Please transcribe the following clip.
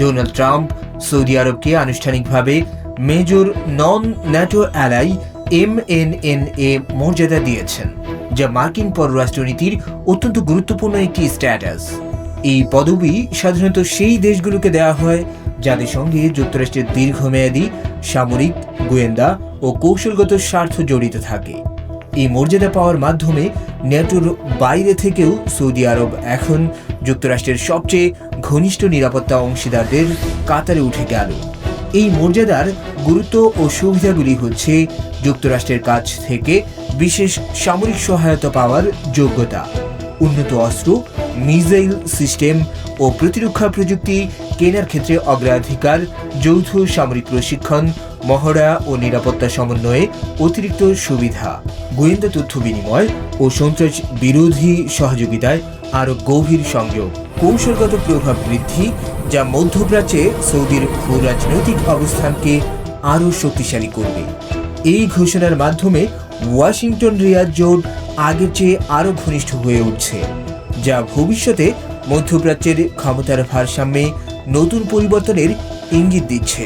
Donald Trump, Saudi আরবকে আনুষ্ঠানিকভাবে major non NATO ally M N N A মর্যাদা দিয়েছেন, যা মার্কিন পররাষ্ট্রনীতির অত্যন্ত গুরুত্বপূর্ণ একটি স্ট্যাটাস। এই পদবি সাধারণত সেই দেশগুলোকে দেওয়া হয় যাদের সঙ্গে যুক্তরাষ্ট্রের দীর্ঘমেয়াদী সামরিক, গোয়েন্দা ও কৌশলগত স্বার্থ জড়িত থাকে। এই মর্যাদা পাওয়ার মাধ্যমে ন্যাটোর বাইরে থেকেও সৌদি আরব এখন যুক্তরাষ্ট্রের সবচেয়ে ঘনিষ্ঠ নিরাপত্তা অংশীদারদের কাতারে উঠে গেল। এই মর্যাদার গুরুত্ব ও সুবিধাগুলি হচ্ছে যুক্তরাষ্ট্রের কাছ থেকে বিশেষ সামরিক সহায়তা পাওয়ার যোগ্যতা, উন্নত অস্ত্র, মিসাইল সিস্টেম ও প্রতিরক্ষা প্রযুক্তি, কেনার ক্ষেত্রে অগ্রাধিকার, যৌথ সামরিক প্রশিক্ষণ মহড়া ও নিরাপত্তা সমন্বয়ে অতিরিক্ত সুবিধা, গোয়েন্দা তথ্য বিনিময় ও সন্ত্রাস বিরোধী সহযোগিতায় আরও গভীর সংযোগ। কৌশলগত প্রভাব বৃদ্ধি, যা মধ্যপ্রাচ্যে সৌদির ভূরাজনৈতিক অবস্থানকে আরও শক্তিশালী করবে। এই ঘোষণার মাধ্যমে ওয়াশিংটন রিয়াদ জোট আগের চেয়ে আরও ঘনিষ্ঠ হয়ে উঠছে, যা ভবিষ্যতে মধ্যপ্রাচ্যের ক্ষমতার ভারসাম্যে নতুন পরিবর্তনের ইঙ্গিত দিচ্ছে।